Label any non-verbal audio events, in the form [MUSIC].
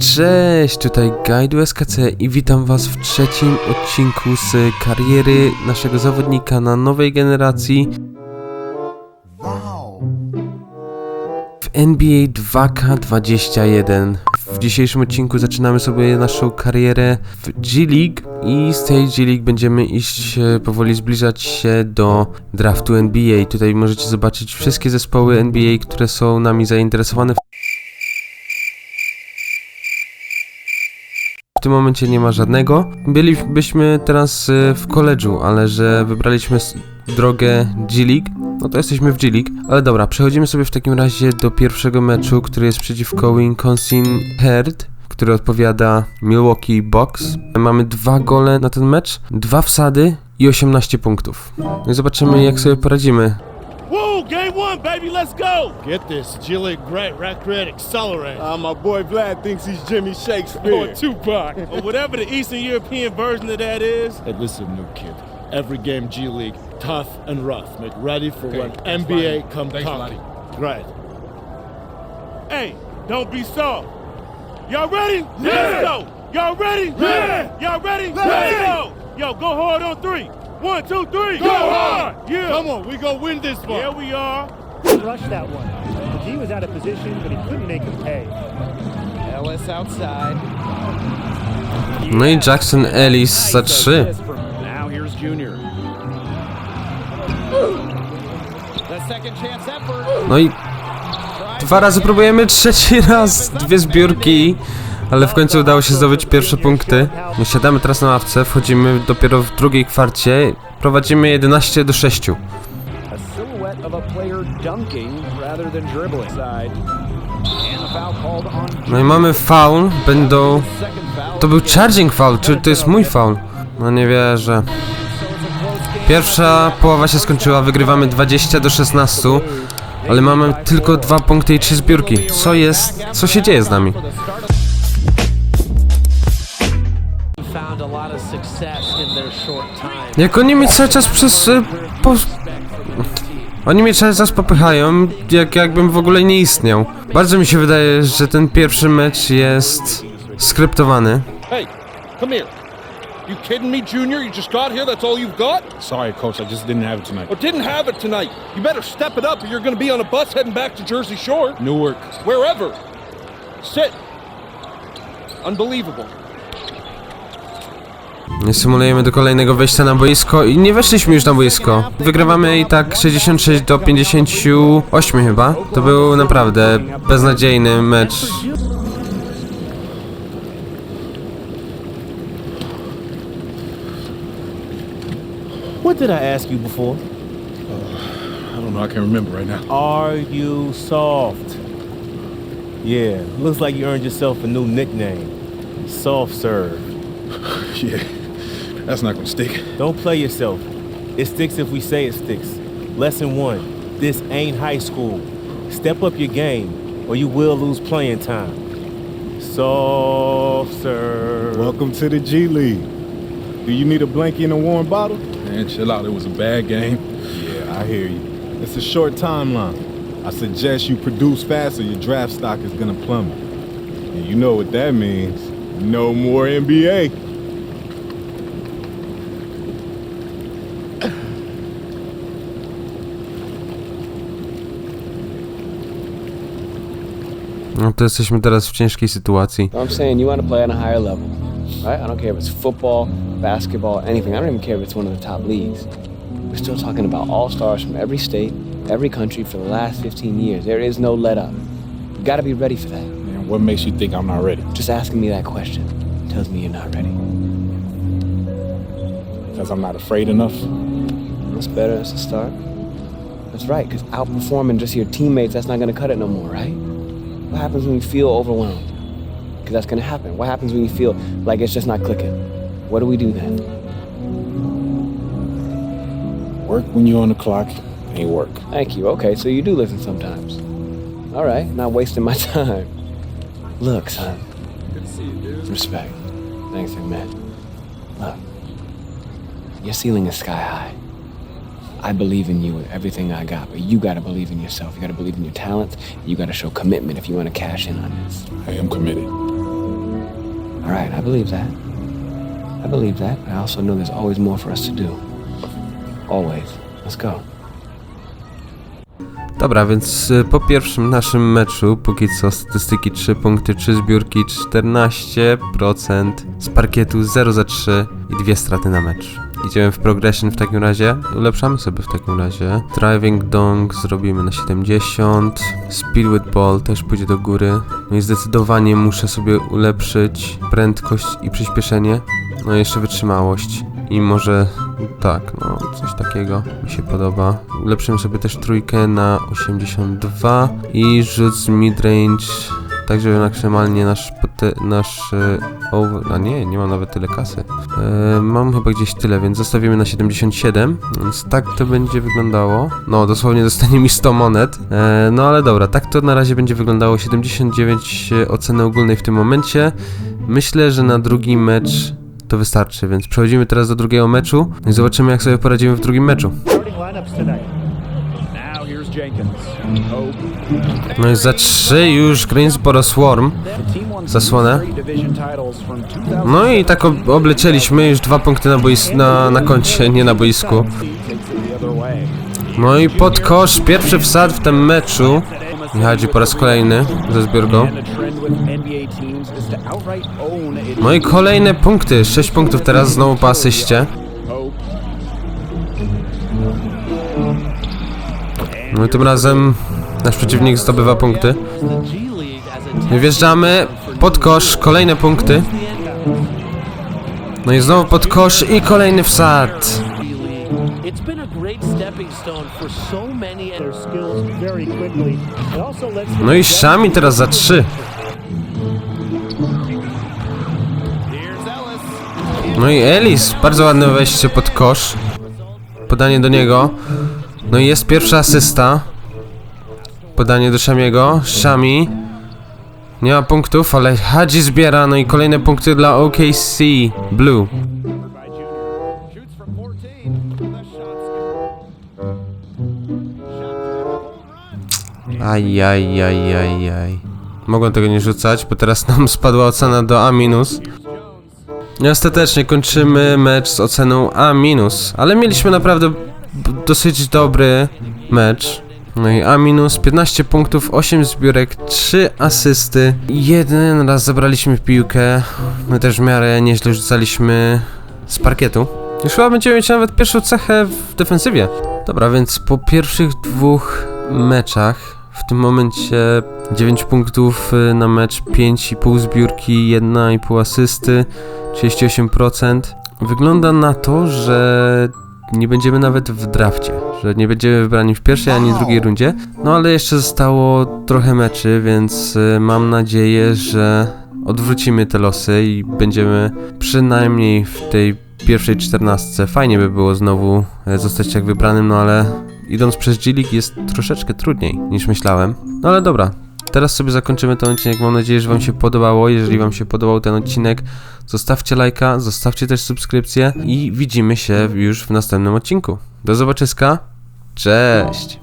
Cześć, tutaj Guide SKC i witam was w trzecim odcinku z kariery naszego zawodnika na nowej generacji w NBA 2K21. W dzisiejszym odcinku zaczynamy sobie naszą karierę w G League i z tej G League będziemy iść e, powoli zbliżać się do draftu NBA. Tutaj możecie zobaczyć wszystkie zespoły NBA, które są nami zainteresowane. Tym momencie nie ma żadnego. Bylibyśmy teraz y, w koledżu, ale że wybraliśmy drogę G League, no to jesteśmy w G League. Ale dobra, przechodzimy sobie w takim razie do pierwszego meczu, który jest przeciwko Wisconsin Herd, który odpowiada Milwaukee Bucks. Mamy dwa gole na ten mecz, dwa wsady i 18 punktów. No i zobaczymy jak sobie poradzimy. Woo, game one, baby, let's go! Get this, Gilly Great Record Accelerate. Uh, my boy Vlad thinks he's Jimmy Shakespeare. Or Tupac. [LAUGHS] or whatever the Eastern European version of that is. Hey, listen, new kid. Every game G League, tough and rough. Make ready for when NBA Vladi. come Thanks, talking. Vladi. Great. Hey, don't be soft. Y'all ready? Let's go! Y'all ready? Yeah. Y'all ready? Ready. Let's go! Yo, go hard on three. One, two, three. Go hard. Yeah. Come on, we gonna win this one. Yeah, we are. rushed that one. D was out of position, but he couldn't make him pay. Ellis outside. No i Jackson Ellis za 3. Now here's Junior. The second chance effort. No i dwa razy próbujemy, trzeci raz dwie zbiórki, ale w końcu udało się zdobyć pierwsze punkty. My siadamy teraz na ławce, wchodzimy dopiero w drugiej kwarcie, prowadzimy 11 do 6. A silhouette of a player dunking rather than dribbling. Side. And the foul called on No i mamy foul, będą... To był charging foul, czy to jest mój foul? No nie wierzę. Pierwsza połowa się skończyła, wygrywamy 20 do 16, ale mamy tylko dwa punkty i trzy zbiórki. Co jest? Co się dzieje z nami? Jak oni mnie cały czas przez... y, Po... Oni mnie cały czas popychają, jak jakbym w ogóle nie istniał. Bardzo mi się wydaje, że ten pierwszy mecz jest skryptowany. Hey, come here. You kidding me, Junior? You just got here? That's all you've got? Sorry, coach. I just didn't have it tonight. Or didn't have it tonight? You better step it up or you're going to be on a bus heading back to Jersey Shore. Newark. Wherever. Sit. Unbelievable. Nie Symulujemy do kolejnego wejścia na boisko i nie weszliśmy już na boisko. Wygrywamy i tak 66 do 58 chyba. To był naprawdę beznadziejny mecz. What did I ask you before? I don't know. I can't remember right now. Are you soft? Yeah, looks like you earned yourself a new nickname. Soft serve. [LAUGHS] yeah, that's not gonna stick. Don't play yourself. It sticks if we say it sticks. Lesson one this ain't high school. Step up your game, or you will lose playing time. Soft serve. Welcome to the G League. Do you need a blankie and a warm bottle? Man, chill out. It was a bad game. Yeah, I hear you. It's a short timeline. I suggest you produce fast or your draft stock is gonna plummet. And you know what that means. No more NBA. No to jesteśmy teraz w ciężkiej sytuacji. I'm saying you want to play on a higher level, right? I don't care if it's football, basketball, anything. I don't even care if it's one of the top leagues. We're still talking about all stars from every state, every country for the last 15 years. There is no let up. You got to be ready for that. Man, what makes you think I'm not ready? Just asking me that question tells me you're not ready. Because I'm not afraid enough. That's better as a start. That's right, because outperforming just your teammates, that's not going to cut it no more, right? What happens when you feel overwhelmed? Because that's going to happen. What happens when you feel like it's just not clicking? What do we do then? Work when you're on the clock ain't work. Thank you. Okay, so you do listen sometimes. All right, not wasting my [LAUGHS] time. Look, son. Good to see you, dude. Respect. Thanks, we met. Look, your ceiling is sky high. I believe in you with everything I got, but you gotta believe in yourself. You gotta believe in your talents. You gotta show commitment if you wanna cash in on this. I am committed. All right, I believe that. I believe that. I also know there's always more for us to do. Always. Let's go. Dobra, więc y, po pierwszym naszym meczu, póki co statystyki 3 punkty, 3 zbiórki, 14% z parkietu 0 za 3 i dwie straty na mecz. Idziemy w progression w takim razie, ulepszamy sobie w takim razie. Driving dong zrobimy na 70, speed with ball też pójdzie do góry. No i zdecydowanie muszę sobie ulepszyć prędkość i przyspieszenie, no i jeszcze wytrzymałość. I może tak, no coś takiego mi się podoba. Ulepszymy sobie też trójkę na 82 i rzut z midrange, tak żeby maksymalnie nasz, pote- nasz e, over... A nie, nie mam nawet tyle kasy. E, mam chyba gdzieś tyle, więc zostawimy na 77, więc tak to będzie wyglądało. No, dosłownie dostanie mi 100 monet. E, no ale dobra, tak to na razie będzie wyglądało. 79 oceny ogólnej w tym momencie. Myślę, że na drugi mecz to wystarczy, więc przechodzimy teraz do drugiego meczu i zobaczymy jak sobie poradzimy w drugim meczu. Starting lineups tonight. Now here's Jenkins. Hope. No i za trzy już Greensboro Swarm. Zasłonę. three division titles from 2000. No i tak ob- oblecieliśmy już dwa punkty na, bois- na, na koncie, nie na boisku. No i pod kosz, pierwszy wsad w tym meczu. Jadzi po raz kolejny ze zbiórką. No i kolejne punkty, 6 punktów teraz znowu po asyście. No i tym razem nasz przeciwnik zdobywa punkty. Wjeżdżamy pod kosz, kolejne punkty. No i znowu pod kosz i kolejny wsad. G League. It's been a great stepping stone for so many Their skills very quickly. It also lets them No i Szami teraz za 3. No i Ellis, bardzo ładne wejście pod kosz. Podanie do niego. No i jest pierwsza asysta. Podanie do Szamiego. Szami. Nie ma punktów, ale Hadzi zbiera. No i kolejne punkty dla OKC Blue. Shoots from 14. The shot's Aj, aj, aj, aj, aj. Mogłem tego nie rzucać, bo teraz nam [LAUGHS] spadła ocena do A-. I ostatecznie kończymy mecz z oceną A-, ale mieliśmy naprawdę dosyć dobry mecz. No i A-, 15 punktów, 8 zbiórek, 3 asysty. Jeden raz zabraliśmy piłkę. My też w miarę nieźle rzucaliśmy z parkietu. Już chyba będziemy mieć nawet pierwszą cechę w defensywie. Dobra, więc po pierwszych dwóch meczach w tym momencie 9 punktów y, na mecz, 5,5 zbiórki, 1,5 asysty, 38%. Wygląda na to, że nie będziemy nawet w drafcie, że nie będziemy wybrani w pierwszej ani drugiej rundzie. No ale jeszcze zostało trochę meczy, więc y, mam nadzieję, że odwrócimy te losy i będziemy przynajmniej w tej pierwszej czternastce. Fajnie by było znowu e, zostać tak wybranym, no ale idąc przez G-League jest troszeczkę trudniej niż myślałem. No ale dobra, teraz sobie zakończymy ten odcinek. Mam nadzieję, że Wam się podobało. Jeżeli Wam się podobał ten odcinek, zostawcie lajka, zostawcie też subskrypcję i widzimy się już w następnym odcinku. Do zobaczyska. Cześć!